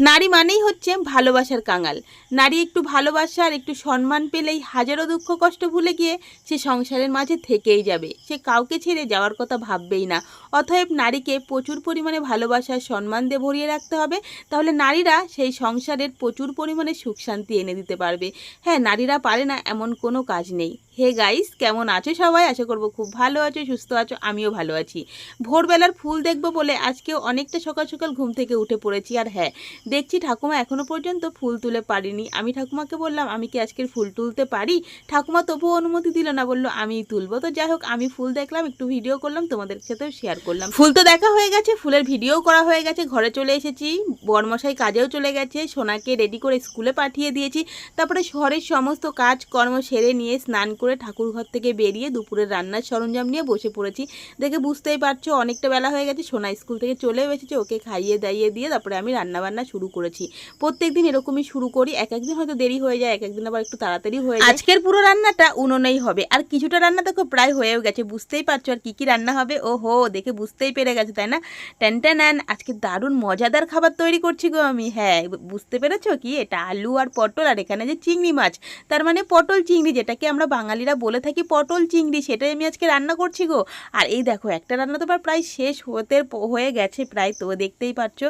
নারী মানেই হচ্ছে ভালোবাসার কাঙাল। নারী একটু ভালোবাসা আর একটু সম্মান পেলেই হাজারো দুঃখ কষ্ট ভুলে গিয়ে সে সংসারের মাঝে থেকেই যাবে। সে কাউকে ছেড়ে যাওয়ার কথা ভাববেই না। অতএব নারীকে প্রচুর পরিমাণে ভালোবাসা সম্মান দিয়ে ভরিয়ে রাখতে হবে। তাহলে নারীরা সেই সংসারের প্রচুর পরিমাণে সুখ শান্তি এনে দিতে পারবে। হ্যাঁ নারীরা পারে না এমন কোনো কাজ নেই। হে গাইস কেমন আছো সবাই? আশা করব খুব ভালো আছো, সুস্থ আছো, আমিও ভালো আছি। ভোরবেলার ফুল দেখব বলে আজকে অনেকটা সকাল সকাল ঘুম থেকে উঠে পড়েছি, আর হ্যাঁ দেখছি ঠাকুমা এখনও পর্যন্ত ফুল তুলে পারিনি। আমি ঠাকুমাকে বললাম, আমি কি আজকের ফুল তুলতে পারি? ঠাকুমা তবুও অনুমতি দিল না, বলল, আমিই তুলবো। তো যাই হোক, আমি ফুল দেখলাম, একটু ভিডিও করলাম, তোমাদের সাথেও শেয়ার করলাম। ফুল তো দেখা হয়ে গেছে, ফুলের ভিডিও করা হয়ে গেছে, ঘরে চলে এসেছি, বরমশাই কাজেও চলে গেছে, সোনাকে রেডি করে স্কুলে পাঠিয়ে দিয়েছি, তারপরে শহরের সমস্ত কাজ কর্ম সেরে নিয়ে স্নান করে ঠাকুর ঘর থেকে বেরিয়ে দুপুরের রান্নার সরঞ্জাম নিয়ে বসে পড়েছি। দেখে বুঝতেই পারছ, অনেকটা বেলা হয়ে গেছে, সোনা স্কুল থেকে চলেও এসেছে, ওকে খাইয়ে দাইয়ে দিয়ে তারপরে আমি রান্না বান্না শুরু করেছি। প্রত্যেক দিন এরকমই শুরু করি, এক একদিন হয়তো দেরি হয়ে যায়, এক একদিন আবার একটু তাড়াতাড়ি হয়ে যায়। আজকের পুরো রান্নাটা উনুনেই হবে। আর কিছুটা রান্না দেখো প্রায় হয়েও গেছে, বুঝতেই পারছ আর কি কি রান্না হবে? ও হো দেখে বুঝতেই পেরে গেছে, তাই না? টেন টেন আজকে দারুণ মজাদার খাবার তৈরি করছি গো আমি। হ্যাঁ বুঝতে পেরেছ কি? এটা আলু আর পটল আর এখানে যে চিংড়ি মাছ, তার মানে পটল চিংড়ি, যেটাকে আমরা বাঙালিরা বলে থাকি পটল, চিংড়ি, সেটাই আমি আজকে রান্না করছি গো। আর এই দেখো, একটা রান্না তো প্রায় শেষ হতে হয়ে গেছে প্রায়, তো দেখতেই পাচ্ছ।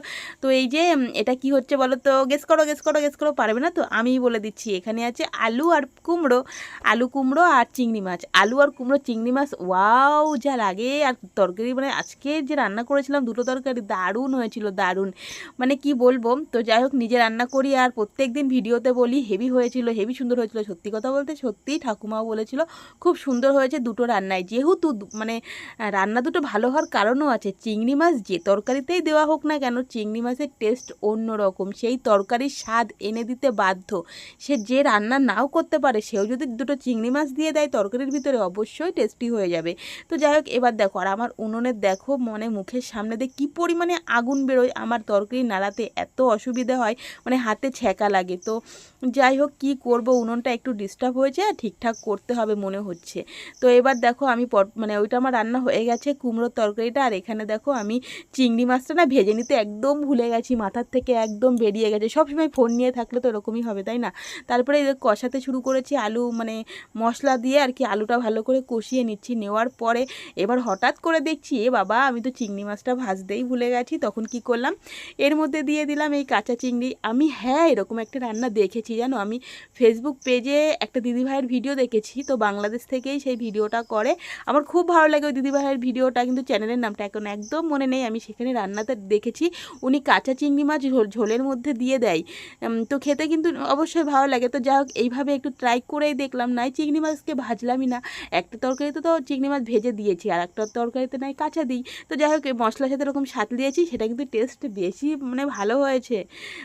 তো এই যে এটা কি হচ্ছে বলো তো? গেস করো গেস করো গেস করো, পারবে না তো? আমিই বলে দিচ্ছি, এখানে আছে আলু আর কুমড়ো, আলু, কুমড়ো আর চিংড়ি মাছ। আলু আর কুমড়ো, চিংড়ি মাছ, ওয়াও, যা লাগে। আর তরকারি মানে আজকে যে রান্না করেছিলাম, দুটো তরকারি দারুণ হয়েছিল, দারুণ। মানে কি বলব? তো যাই হোক, নিজে রান্না করি, আর প্রত্যেক দিন ভিডিওতে বলি, হেভি হয়েছিল, হেভি সুন্দর হয়েছিল। সত্যি কথা বলতে সত্যিই ঠাকুমাও বলেছিল, খুব সুন্দর হয়েছে দুটো রান্নায়। যেহেতু মানে রান্না দুটো ভালো হওয়ার কারণও আছে, চিংড়ি মাছ যে তরকারিতেই দেওয়া হোক না কেন, চিংড়ি মাছের টেস্ট অন্য রকম। সেই তরকারির স্বাদ এনে দিতে বাধ্য। সে যে রান্না নাও করতে পারে, সেও যদি দুটো চিংড়ি মাছ দিয়ে দেয়, তরকারির ভিতরে অবশ্যই টেস্টি হয়ে যাবে। তো যাই হোক, এবার দেখো, আর আমার উনুনের দেখো, মনে মুখের সামনে দিয়ে কী পরিমাণে আগুন বেরোয়। আমার তরকারি নাড়াতে এত অসুবিধে হয় মানে হাতে ছ্যাঁকা লাগে। তো যাই হোক, কী করব? উনুনটা একটু ডিস্টার্ব হয়েছে আর ঠিকঠাক করতে হবে মনে হচ্ছে। তো এবার দেখো আমি মানে ওইটা আমার রান্না হয়ে গেছে কুমড়োর তরকারিটা। আর এখানে দেখো আমি চিংড়ি মাছটা না ভেজে নিতে একদম ভুলে গেছি। মাথার থেকে একদম বেরিয়ে গেছে। সবসময় ফোন নিয়ে থাকলে তো এরকমই হবে, তাই না? তারপরে কষাতে শুরু করেছি আলু মানে মশলা দিয়ে আর কি আলুটা ভালো করে কষিয়ে নিচ্ছি। নেওয়ার পরে এবার হঠাৎ করে দেখছি, এ বাবা, আমি তো চিংড়ি মাছটা ভাজতেই ভুলে গেছি। তখন কি করলাম, এর মধ্যে দিয়ে দিলাম এই কাঁচা চিংড়ি। আমি হ্যাঁ এরকম একটা রান্না দেখেছি, জানো? আমি ফেসবুক পেজে একটা দিদিভাইয়ের ভিডিও দেখেছি। তো বাংলাদেশ থেকেই সেই ভিডিওটা করে। আমার খুব ভালো লাগে ওই দিদিভাইয়ের ভিডিওটা, কিন্তু চ্যানেলের নামটা এখন একদম মনে নেই। আমি সেখানে রান্নাতে দেখেছি, উনি কাঁচা চিংড়ি মাছ ঝোল, ঝোলের মধ্যে দিয়ে দেয়। তো খেতে কিন্তু অবশ্যই ভালো লাগে। তো যাই হোক, এইভাবে একটু ট্রাই করেই দেখলাম। নাই চিংড়ি মাছকে ভাজলামই না। একটা তরকারিতে তো চিংড়ি মাছ ভেজে দিয়েছি, আর একটা তরকারিতে নাই কাঁচা দিই। তো যাই হোক মশলার সাথে এরকম স্বাদ দিয়েছি, সেটা কিন্তু টেস্ট বেশি মানে ভালো হয়েছে।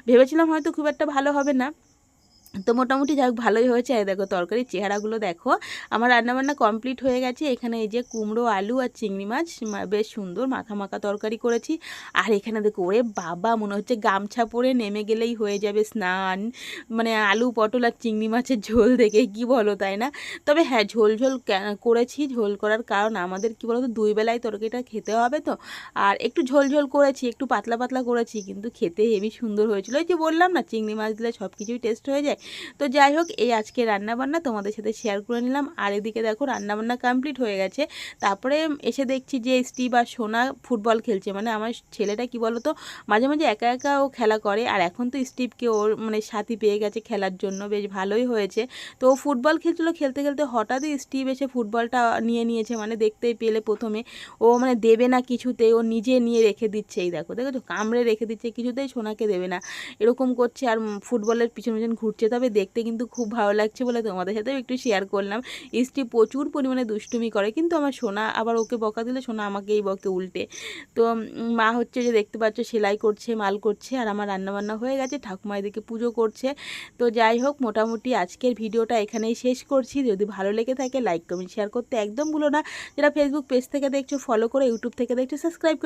ভেবেছিলাম হয়তো খুব একটা ভালো হবে না। তো মোটামুটি যাই ভালোই হয়েছে। দেখো, তরকারির চেহারাগুলো দেখো। আমার রান্নাবান্না কমপ্লিট হয়ে গেছে। এখানে এই যে কুমড়ো, আলু আর চিংড়ি মাছ বেশ সুন্দর মাখা মাখা তরকারি করেছি। আর এখানে দেখো, ওরে বাবা, মনে হচ্ছে গামছা পরে নেমে গেলেই হয়ে যাবে স্নান। মানে আলু, পটল আর চিংড়ি মাছের ঝোল দেখে, কি বলো, তাই না? তবে হ্যাঁ ঝোল ঝোল করেছি। ঝোল করার কারণ আমাদের, কি বলতো দুই বেলায় তরকারিটা খেতে হবে তো। আর একটু ঝোল ঝোল করেছি, একটু পাতলা পাতলা করেছি, কিন্তু খেতে হেভি সুন্দর হয়েছিল। ওই যে বললাম না, চিংড়ি মাছ দিলে সব কিছুই টেস্ট হয়ে যায়। তো যাই হোক, এই আজকে রান্নাবান্না তোমাদের সাথে শেয়ার করে নিলাম। আর এদিকে দেখো, রান্নাবান্না কমপ্লিট হয়ে গেছে। তারপরে এসে দেখছি যে স্টিভ আর সোনা ফুটবল খেলছে। মানে আমার ছেলেটা কি বলতো, মাঝে মাঝে একা একা ও খেলা করে। আর এখন তো স্টিভকে ওর মানে সাথী পেয়ে গেছে খেলার জন্য। বেশ ভালোই হয়েছে। তো ও ফুটবল খেলছিল। খেলতে খেলতে হঠাৎই স্টিভ এসে ফুটবলটা নিয়ে নিয়েছে। মানে দেখতেই পেলে প্রথমে। ও মানে দেবে না কিছুতেই। ও নিজে নিয়ে রেখে দিচ্ছে। এই দেখো দেখো তো কামড়ে রেখে দিচ্ছে। কিছুতেই সোনাকে দেবে না। এরকম করছে। আর ফুটবলের পিছন পিছন ঘুরছে। তবে দেখতে কিন্তু খুব ভালো লাগছে বলে তোমাদের সাথেও একটু শেয়ার করলাম। ইস্টি প্রচুর পরিমাণে দুষ্টুমি করে, কিন্তু আমার সোনা আবার ওকে বকা দিলে সোনা আমাকেই বকে উল্টে। তো মা হচ্ছে যে দেখতে পাচ্ছ সেলাই করছে, মাল করছে, আর আমার রান্নাবান্না হয়ে গেছে ঠাকুমা এদিকে পুজো করছে। তো যাই হোক, মোটামুটি আজকের ভিডিওটা এখানেই শেষ করছি। যদি ভালো লেগে থাকে লাইক কমেন্ট শেয়ার করতে একদম ভুলো না। যারা ফেসবুক পেজ থেকে দেখছ ফলো করে ইউটিউব থেকে দেখছ সাবস্ক্রাইব করে